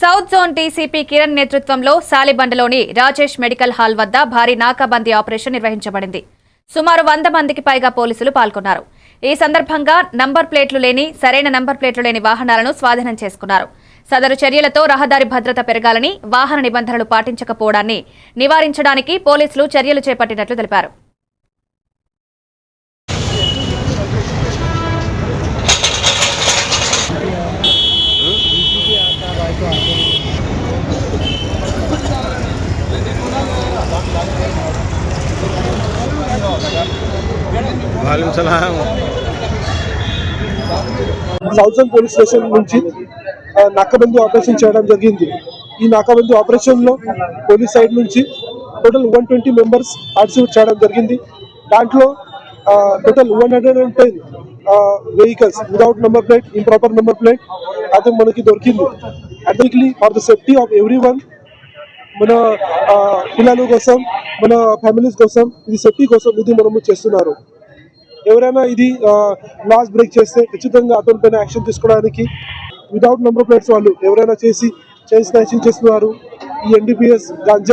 South zone DCP Kiran నేతృత్వంలో సాలిబండలోని Rajesh medical hall వద్ద భారీ నాకాబందీ ఆపరేషన్ నిర్వహించబడింది. సుమారు వంద మందికి పైగా పోలీసులు పాల్గొన్నారు. ఈ సందర్భంగా నంబర్ ప్లేట్లు లేని సరైన నంబర్ ప్లేట్లు లేని వాహనాలను స్వాధీనం చేసుకున్నారు. సదరు చర్యలతో రహదారి భద్రత పెరగాలని వాహన నిబంధనలు పాటించకపోవడాన్ని నివారించడానికి పోలీసులు చర్యలు చేపట్టినట్లు తెలిపారు. వాలేకం పోలీస్ స్టేషన్ నుంచి నక్కబంది ఆపరేషన్ చేయడం జరిగింది. ఈ నాకాబందీ ఆపరేషన్లో పోలీస్ సైడ్ నుంచి total one twenty members participate చేయడం జరిగింది. దాంట్లో total one hundred and ten vehicles without number plate improper number plate అయితే మనకి దొరికింది. అడ్డలీ for the safety of everyone మన పిల్లల కోసం మన ఫ్యామిలీస్ కోసం ఇది సేఫ్టీ కోసం ఇది మనము చేస్తున్నారు. ఎవరైనా ఇది లాస్ బ్రేక్ చేస్తే ఖచ్చితంగా అతని పైన యాక్షన్ తీసుకోవడానికి వితౌట్ నెంబర్ ప్లేట్స్ వాళ్ళు ఎవరైనా చేసి చైన్ స్నాచింగ్ చేస్తున్నారు. ఈ ఎన్డీపీఎస్ గంజా